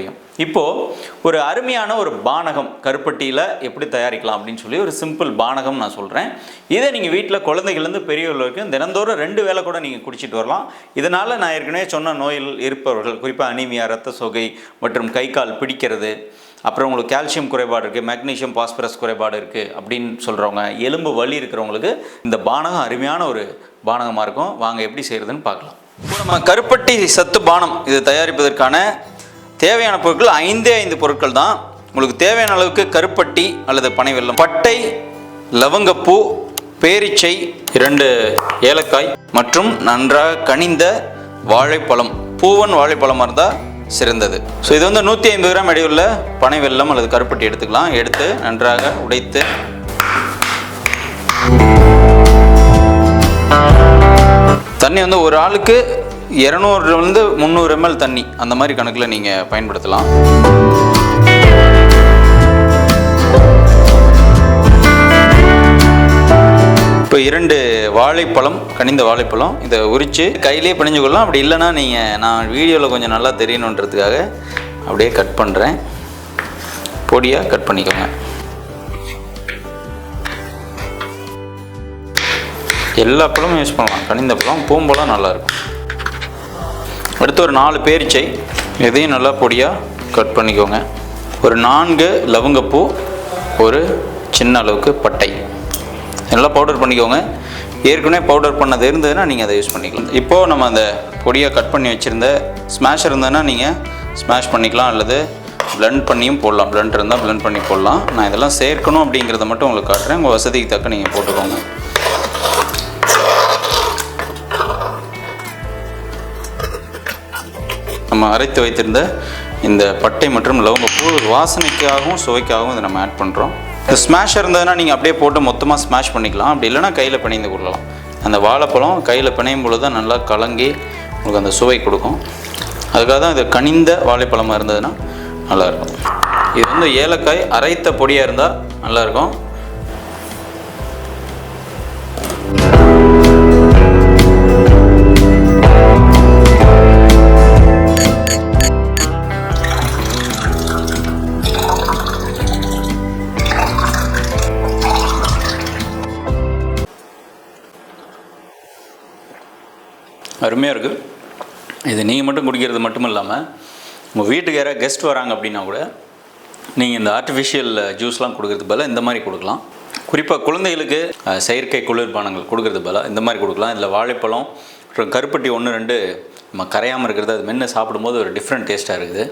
முடியும் இப்போது ஒரு அருமையான ஒரு பானகம் கருப்பட்டியில் எப்படி தயாரிக்கலாம் அப்படின்னு சொல்லி ஒரு சிம்பிள் பானகம் நான் சொல்கிறேன் இதை நீங்கள் வீட்டில் குழந்தைகள்லேருந்து பெரியவர்கள் வரைக்கும் தினந்தோறும் ரெண்டு வேளை கூட நீங்கள் குடிச்சிட்டு வரலாம். இதனால் நான் ஏற்கனவே சொன்ன நோயில் இருப்பவர்கள் குறிப்பாக அனீமியா ரத்த சோகை மற்றும் கை கால் பிடிக்கிறது அப்புறம் உங்களுக்கு கால்சியம் குறைபாடு இருக்குது மெக்னீஷியம் பாஸ்பரஸ் குறைபாடு இருக்குது அப்படின்னு சொல்கிறவங்க எலும்பு வலி இருக்கிறவங்களுக்கு இந்த பானகம் அருமையான ஒரு பானகமாக இருக்கும். வாங்க எப்படி செய்கிறதுன்னு பார்க்கலாம். இப்போ நம்ம கருப்பட்டி சத்து பானம் இது தயாரிப்பதற்கான தேவையான பொருட்கள் ஐந்தே ஐந்து பொருட்கள் தான். உங்களுக்கு தேவையான அளவுக்கு கருப்பட்டி அல்லது பனை வெல்லம். பட்டை லவங்கப்பூ பேரிச்சை இரண்டு ஏலக்காய் மற்றும் நன்றாக கனிந்த வாழைப்பழம். பூவன் வாழைப்பழமாக இருந்தால் சிறந்தது. ஸோ இது வந்து நூற்றி ஐம்பது கிராம் எடையுள்ள பனை வெல்லம் அல்லது கருப்பட்டி எடுத்துக்கலாம். எடுத்து நன்றாக உடைத்து. தண்ணி வந்து ஒரு ஆளுக்கு இரநூறுலேருந்து முந்நூறு எம்எல் தண்ணி. அந்த மாதிரி கணக்கில் நீங்கள் பயன்படுத்தலாம். இப்போ இரண்டு வாழைப்பழம் கனிந்த வாழைப்பழம் இதை உரித்து கையிலே பிணைஞ்சு கொள்ளலாம். அப்படி இல்லைன்னா நீங்கள் நான் வீடியோவில் கொஞ்சம் நல்லா தெரியணுன்றதுக்காக அப்படியே கட் பண்ணுறேன் பொடியாக கட் பண்ணிக்கோங்க. எல்லா பழமும் யூஸ் பண்ணலாம். கனிந்த பழம் பூம்பழம் நல்லாயிருக்கும் அடுத்து ஒரு நாலு பேரிச்சை. இதையும் நல்லா பொடியாக கட் பண்ணிக்கோங்க. ஒரு நான்கு லவங்கப்பூ ஒரு சின்ன அளவுக்கு பட்டை. நல்லா பவுடர் பண்ணிக்கோங்க. ஏற்கனவே பவுடர் பண்ணது இருந்ததுன்னா நீங்கள் அதை யூஸ் பண்ணிக்கலாம். இப்போது நம்ம அந்த பொடியாக கட் பண்ணி வச்சுருந்த ஸ்மாஷ் இருந்ததுன்னா நீங்கள் ஸ்மாஷ் பண்ணிக்கலாம். அல்லது blend பண்ணியும் போடலாம். பிளண்ட் இருந்தால் blend பண்ணி போடலாம். நான் இதெல்லாம் சேர்க்கணும் அப்படிங்கிறத மட்டும் உங்களுக்கு காட்டுறேன். உங்கள் வசதிக்கு தக்க நீங்கள் போட்டுக்கோங்க. நம்ம அரைத்து வைத்திருந்த இந்த பட்டை மற்றும் லவங்கப்பூ வாசனைக்காகவும் சுவைக்காகவும் இதை நம்ம ஆட் பண்ணுறோம் இந்த ஸ்மாஷ் இருந்ததுன்னா நீங்கள் அப்படியே போட்டு மொத்தமாக ஸ்மாஷ் பண்ணிக்கலாம். அப்படி இல்லைன்னா கையில் பிணைந்து கொள்ளலாம் அந்த வாழைப்பழம் கையில் பிணையும் பொழுது தான் நல்லா கலங்கி உங்களுக்கு அந்த சுவை கொடுக்கும். அதுக்காக தான் இது கனிந்த வாழைப்பழமாக இருந்ததுன்னா நல்லாயிருக்கும் இது வந்து ஏலக்காய் அரைத்த பொடியாக இருந்தால் நல்லாயிருக்கும் அருமையாக இருக்குது இது நீங்கள் மட்டும் குடிக்கிறது மட்டும் இல்லாமல் உங்கள் வீட்டுக்கு யாராவது கெஸ்ட் வராங்க அப்படின்னா கூட நீங்கள் இந்த ஆர்டிஃபிஷியல் ஜூஸ்லாம் கொடுக்கறது பதிலாக இந்த மாதிரி கொடுக்கலாம். குறிப்பாக குழந்தைகளுக்கு செயற்கை குளிர்பானங்கள் கொடுக்கறது பதிலாக இந்த மாதிரி கொடுக்கலாம். இதில் வாழைப்பழம் அப்புறம் கருப்பட்டி ஒன்று ரெண்டு நம்ம கரையாமல் இருக்கிறது அது மென்று சாப்பிடும்போது ஒரு டிஃப்ரெண்ட் டேஸ்ட்டாக இருக்குது.